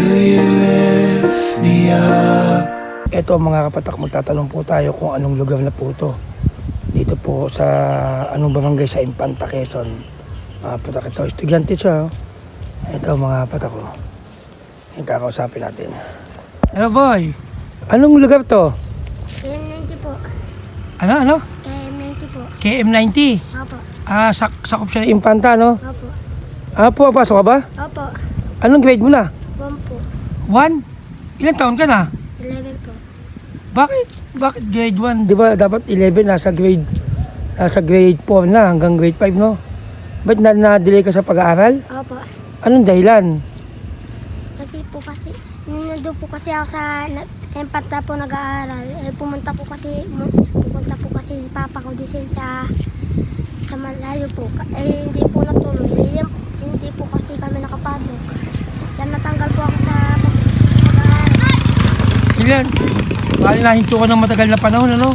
Will you lift me up? Ito mga kapatak, magtatanong po tayo kung anong lugar na po ito. Dito po sa anong barangay sa Impanta, Quezon. Mga patak ito, estudyante siya. oh. Ito mga patak ko. Yung kakausapin natin. Hello boy, anong lugar to? KM90 po. Ano, ano? KM90 po. KM90. Opo. Ah, sak sakop siya ng Impanta, no? Opo. Ah, pumapasok ka ba? Opo. Anong grade mo na? One? Ilan taon ka na? 11 po. Bakit? Bakit grade 1? Di ba dapat 11 nasa grade nasa grade 4 na hanggang grade 5 no? Ba't na na-delay ka sa pag-aaral? Opo. Anong dahilan? Kasi po kasi, nandun po kasi ako sa tempat na po nag-aaral, eh, pumunta po kasi, mu- pupunta po kasi si Papa ko din sa sa malayo po. Eh, hindi po natuloy. Eh, hindi po kasi kami nakapasok. Kaya natanggal po ako sa pag- pag-aaral. Ilan? Bali nahinto ka ng matagal na panahon ano?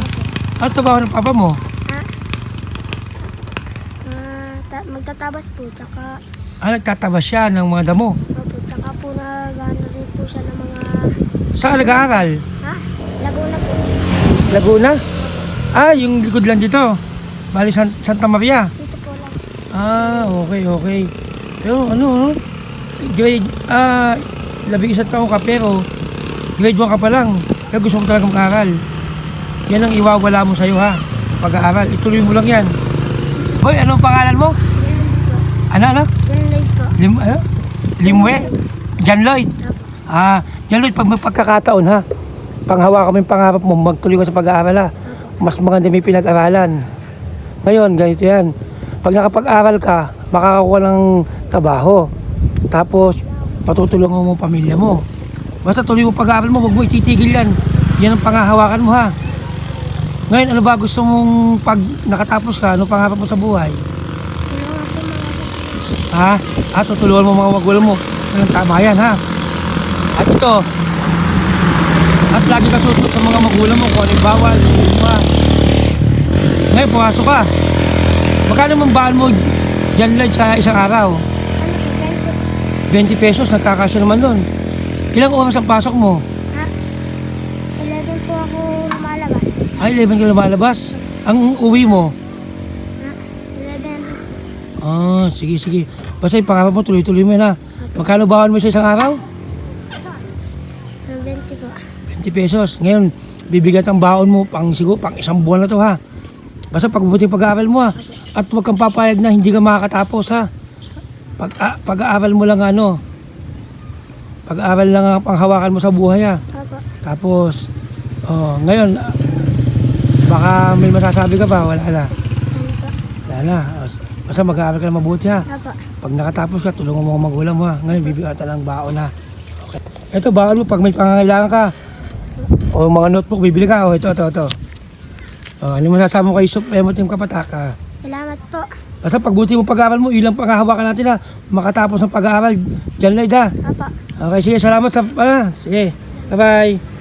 Ano trabaho ng papa mo? Ha? Ah, ta- magtatabas po, tsaka, Ah, nagtatabas siya ng mga damo. opo, tsaka po nag-ano rin po siya ng mga, Saan nag-aaral? ha? Laguna po. Laguna? Ah, yung likod lang dito. Bali San Santa Maria. Dito po lang. Ah, okay, okay. Pero ano, ano? Grade, ah, labing isang taon ka pero grade 1 ka pa lang. Kaya gusto mo talaga mag-aaral. Yan ang iwawala mo sa'yo ha. Pag-aaral, ituloy mo lang yan. Hoy, anong pangalan mo? Ano, ano? Yan Lloyd po. Lim, ano? Limwe? John Lloyd? Ah, John Lloyd, pag may pagkakataon ha, panghawa kami pangarap mo, magtuloy ka sa pag-aaral ha. Mas maganda may pinag-aralan. Ngayon, ganito yan. Pag nakapag-aral ka, makakakuha ng trabaho. Tapos, patutulungan mo pamilya mo. Basta tuloy mo pag-aaral mo, huwag mo ititigil yan. Yan ang pangahawakan mo ha. Ngayon, ano ba gusto mong pag nakatapos ka, ano pangarap mo sa buhay? Ha? Ah, tutulungan mo mga magulang mo. Ang tama yan, ha? At ito, at lagi ka susunod sa mga magulang mo kung ano bawal, pa. Ngayon, pumasok ka. Magkano mong bahal mo dyan lang sa isang araw? ano po, 20 20 pesos, nagkakasya naman doon. Ilang oras ang pasok mo? Ha? 11 po ako lumalabas. Ay, 11 ka lumalabas. Ang uwi mo? Ha? 11. Ah, sige, sige. Basta yung pangarap mo, tuloy-tuloy mo ha? Magkano bahal mo sa isang araw? 20 po. 20 pesos. Ngayon, bibigyan ang baon mo pang siguro pang isang buwan na to ha. Basta pagbuti pag-aaral mo ha. At huwag kang papayag na hindi ka makakatapos ha. Pag, a- pag-aaral mo lang ano. Pag-aaral lang ang panghawakan mo sa buhay ha. Opo. Tapos, oh, ngayon, ah, baka may masasabi ka pa, wala na. Wala na. Basta mag-aaral ka na mabuti ha. Opo. Pag nakatapos ka, tulungan mo ang magulang mo ha. Ngayon, bibigatan ng baon ha. Okay. Ito, baon mo pag may pangangailangan ka. O mga notebook, bibili ka. O ito, ito, ito. O, ano mo sasama mo kay Supremo Team Kapataka? Salamat po. Basta pagbuti mo pag-aaral mo, ilang panghahawakan natin ha. Makatapos ng pag-aaral. Diyan lang ha. Opo. Okay, sige, salamat sa... Ah, sige. Bye-bye.